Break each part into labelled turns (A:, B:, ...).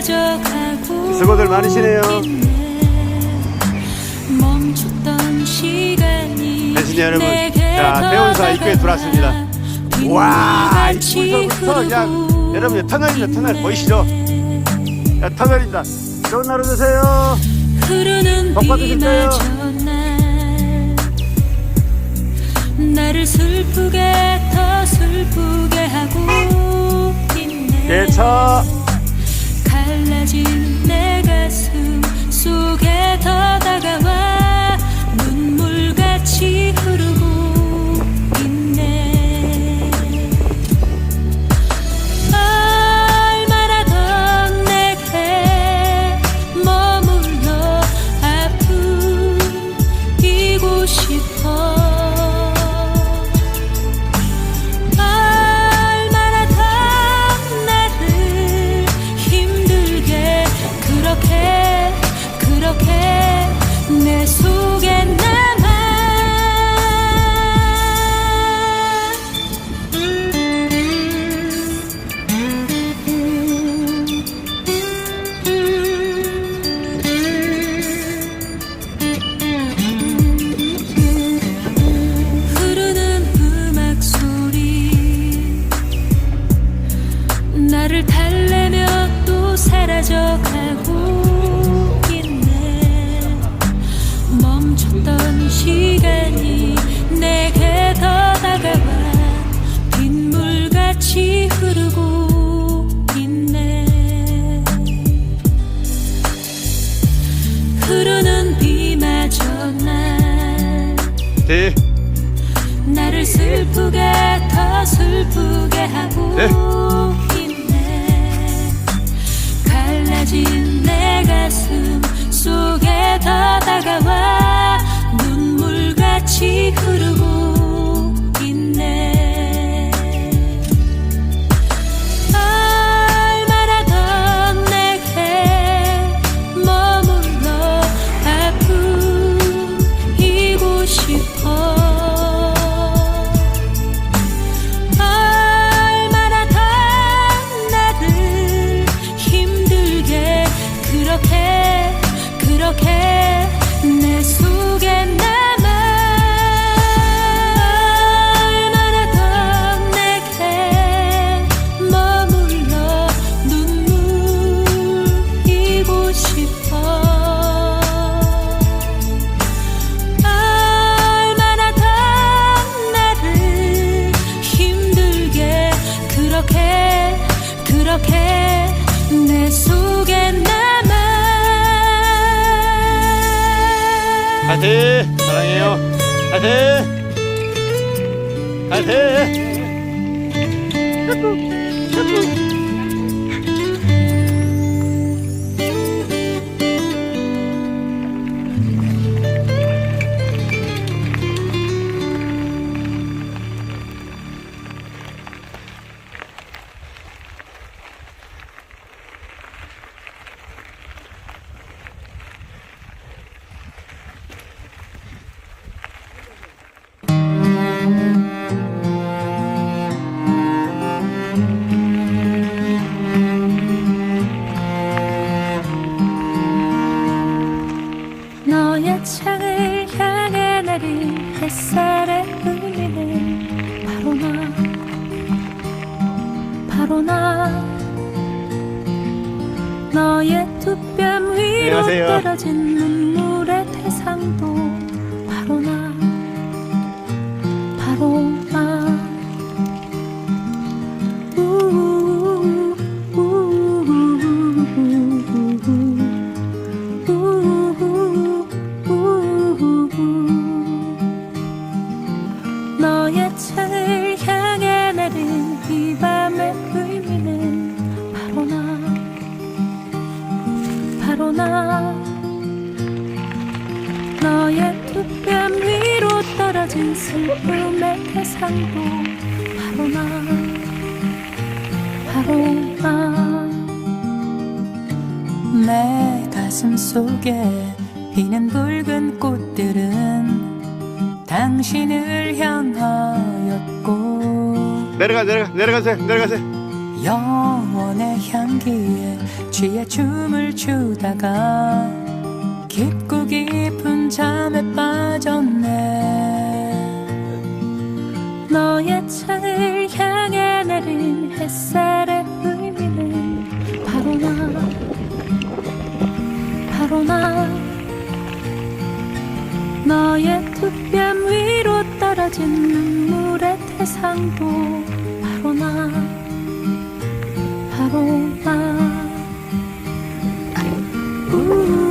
A: 수고들 많으시네요. 배신자 여러분, 자, 대원사 입구에 들어왔습니다. 와, 이
B: 빗물같이
A: 불서부터 그냥 여러분 터널입니다. 터널 보이시죠? 야, 터널입니다. 좋은 하루 되세요.
B: 복날 나를 슬프게 더 슬프게 하고 있네
A: 개차
B: 내 가슴 속에 더 다가와 눈물같이 흐르 내 가슴 속에 더 다가와 눈물같이 흐르고
A: 파이팅! 사랑해요. 파이팅! 파이팅!
B: 너의 두뺨 위로
A: 안녕하세요.
B: 떨어진 눈물의 대상도 바로 나 바로 나 슬픔의 대상도 바로 나 바로 나.
C: 내 가슴 속에 피는 붉은 꽃들은 당신을 향하였고.
A: 내려가 내려가 내려가세요 내려가세요.
C: 영원의 향기에 취해 춤을 추다가 깊고 깊은 잠에 빠졌네
B: 너의 창을 향해 내린 햇살의 의미는 바로 나 바로 나. 너의 두 뺨 위로 떨어진 눈물의 태상도 바로 나 바로 나. 우우,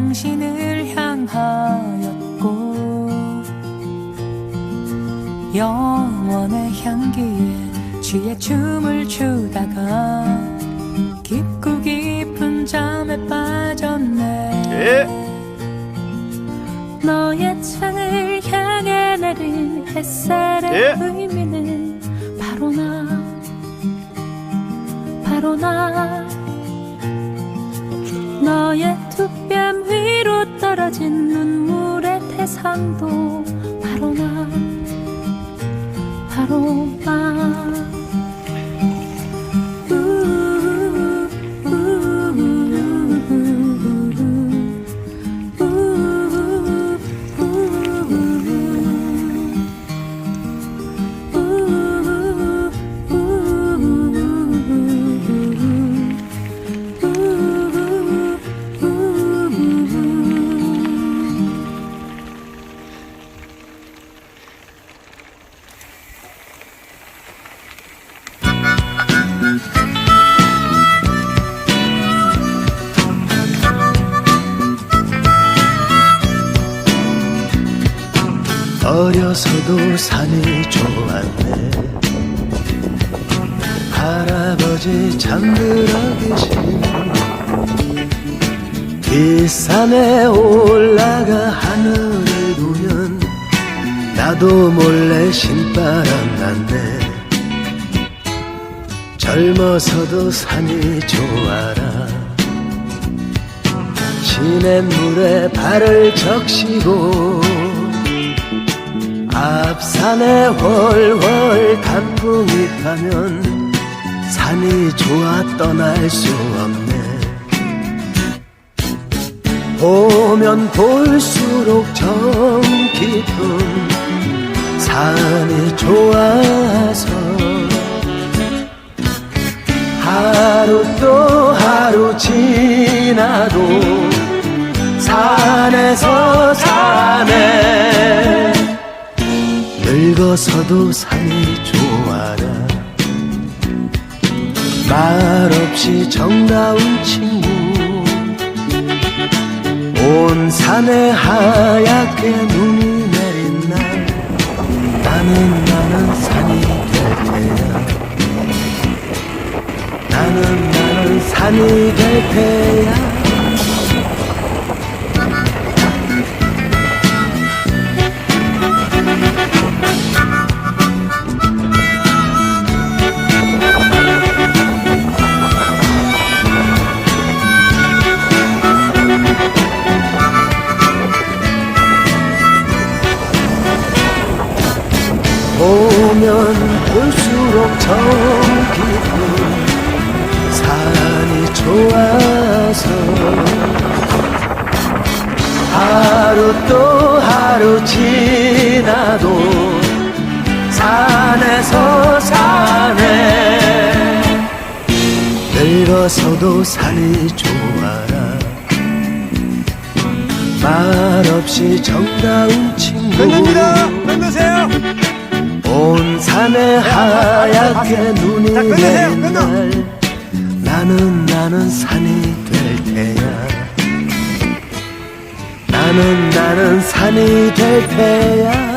C: 당신을 향하였고 영원의 향기에 취해 춤을 추다가 깊고 깊은 잠에 빠졌네
A: 예.
B: 너의 창을 향해 내린 햇살의
A: 예.
B: 의미는 바로 나 바로 나 너의 두뺨 떨어진 눈물의 태상도 바로 나 바로 나
D: 산이 좋았네. 할아버지 잠들어 계신 뒷산에 올라가 하늘을 보면 나도 몰래 신바람 났네 젊어서도 산이 좋아라. 시냇물에 발을 적시고 앞산에 훨훨 단풍이 타면 산이 좋아 떠날 수 없네. 보면 볼수록 정 깊은 산이 좋아서 하루 또 하루 지나도 산에서 사네 늙어서도 산이 좋아라. 말없이 정다운 친구. 온 산에 하얗게 눈이 내린 날. 나는 나는 산이 될 테야. 나는 나는 산이 될 테야 볼수록 정 깊은 산이 좋아서 하루 또 하루 지나도 산에서 사네 늙어서도 산이 좋아라 말없이 정다운 친구
A: 끝납니다. 끝내세요.
D: 온 산에 하얗게 눈이
A: 자, 끝내세요.
D: 내린
A: 끝나.
D: 날 나는 나는 산이 될 테야 나는 나는 산이 될 테야